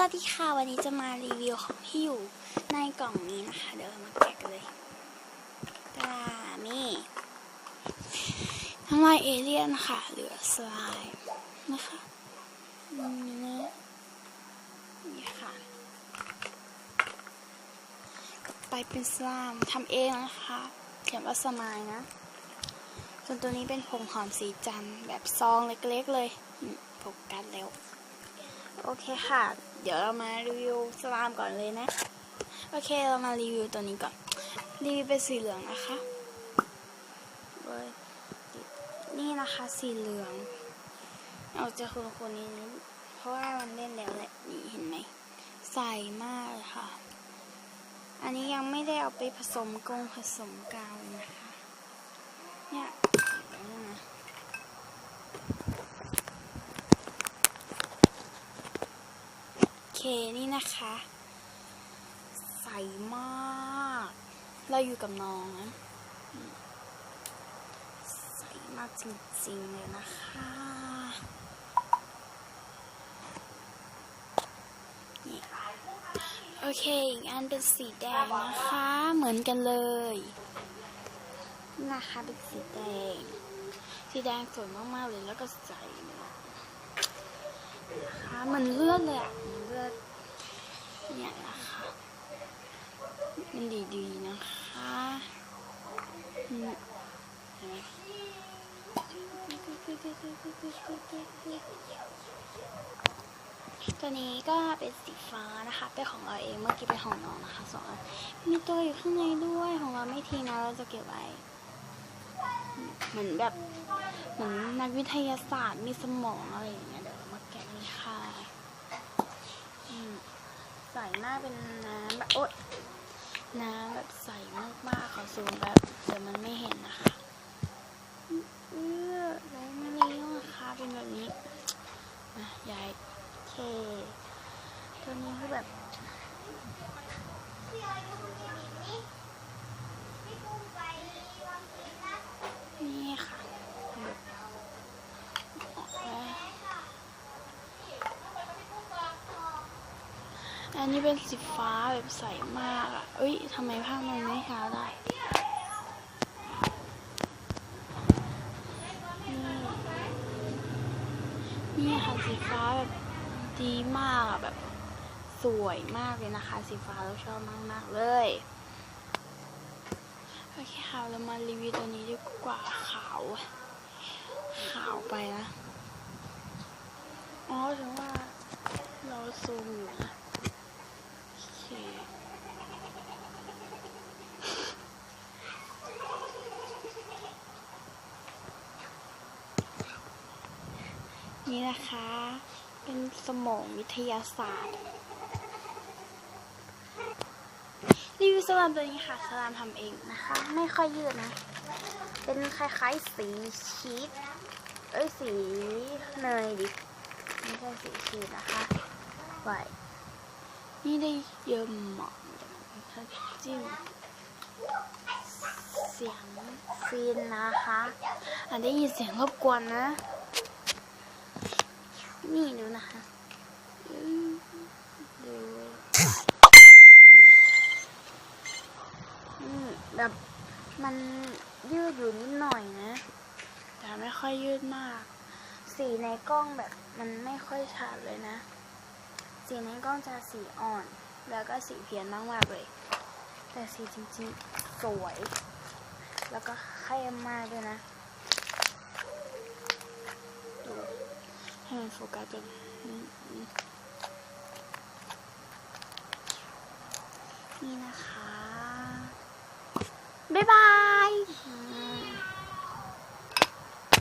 สวัสดีค่ะ วันนี้จะมารีวิวของที่อยู่ในกล่องนี้นะคะ เดี๋ยวมาแกะกันเลยตานี่ทั้งลายเอเลี่ยนค่ะ เหลือสไลม์นะคะนี่นี่ค่ะ ไปเป็นสไลามทำเองนะคะ เขียนว่าสมายนะ ส่วนตัวนี้เป็นผงหอมสีจันแบบซองเล็กๆเลยโฟกัสแล้ว โอเคค่ะ เดี๋ยวเรามารีวิวสลามก่อนเลยนะ โอเคเรามารีวิวตัวนี้ก่อน รีวิวเป็นสีเหลืองนะคะเว้ยนี่นะคะสีเหลืองออกจากคนคนนี้นิดเพราะว่ามันเล่นแล้วแหละ นี่เห็นไหม ใสมากเลยค่ะ อันนี้ยังไม่ได้เอาไปผสมกงผสมกาวนะคะ เนี่ยเดี๋ยวนะ โอ เคนี่นะคะ ใสมาก เราอยู่กับน้อง ใสมากจริงๆเลยนะคะ โอเค อีกอันเป็นสีแดงนะคะ เหมือนกันเลยนี่นะคะเป็นสีแดง สีแดงสวยมากๆเลยแล้วก็ใสเลย นะคะมือนเลือดเลยอะเหมือนเลือดเนี่ยนะคะมันดีๆนะคะอืมเห็นไหมตัวนี้ก็เป็นสีฟ้านะคะ เป็นของเราเอง เมื่อกี้เป็นของน้องนะคะสองอันมีตัวอยู่ข้างในด้วยของเราไม่ทิ้งนะเราจะเก็บไว้เหมือนแบบเหมือนนักวิทยาศาสตร์มีสมองอะไรอย่างเงี้ยเดี๋ยวเรามาแกะเลยค่ะอืม ใสมากเป็นน้ำแบบโอ๊ยน้ำแบบใสมากๆขอซูมแบบแต่มันไม่เห็นนะคะเออไหลมาแล้วนะคะเป็นแบบนี้อะยายโอเคตัวนี้คือแบบ นี่ค่ะแบบออกมา อันนี้เป็นสีฟ้าแบบใสมากอะเอ้ยทำไมภาพมันไม่ช้าได้นี่ค่ะสีฟ้าแบบดีมากอะแบบสวยมากเลยนะคะ สีฟ้าเราชอบมากๆเลยโอเคค่ะเรามารีวิวตัวนี้ดีกว่าขาวอะขาวไปนะอ๋อถึงว่าเราซูมอยู่นะ เคนี่นะคะ เป็นสมองวิทยาศาสตร์ รีวิวสลามตัวนี้ค่ะสลามทำเองนะคะ ไม่ค่อยยืดนะ เป็นคล้ายๆสีชีสเอ้ยสีเนยดิไม่ใช่สีชีสนะคะไว้ นี่ได้เยอะมากถ้าจิ้มเสียงซีนนะคะอาจได้ยินเสียงรบกวนนะ นี่ดูนะคะดูแบบมันยืดอยู่นิดหน่อยนะ แต่ไม่ค่อยยืดมาก สีในกล้องแบบมันไม่ค่อยชัดเลยนะ สีนกล้องจะสีอ่อน แล้วก็สีเพี้ยนมากๆเลย แต่สีจริงๆสวย แล้วก็เข้มมากด้วยนะดูให้มันโฟกัสกันอืมอืมนี่นะคะ บ๊ายบาย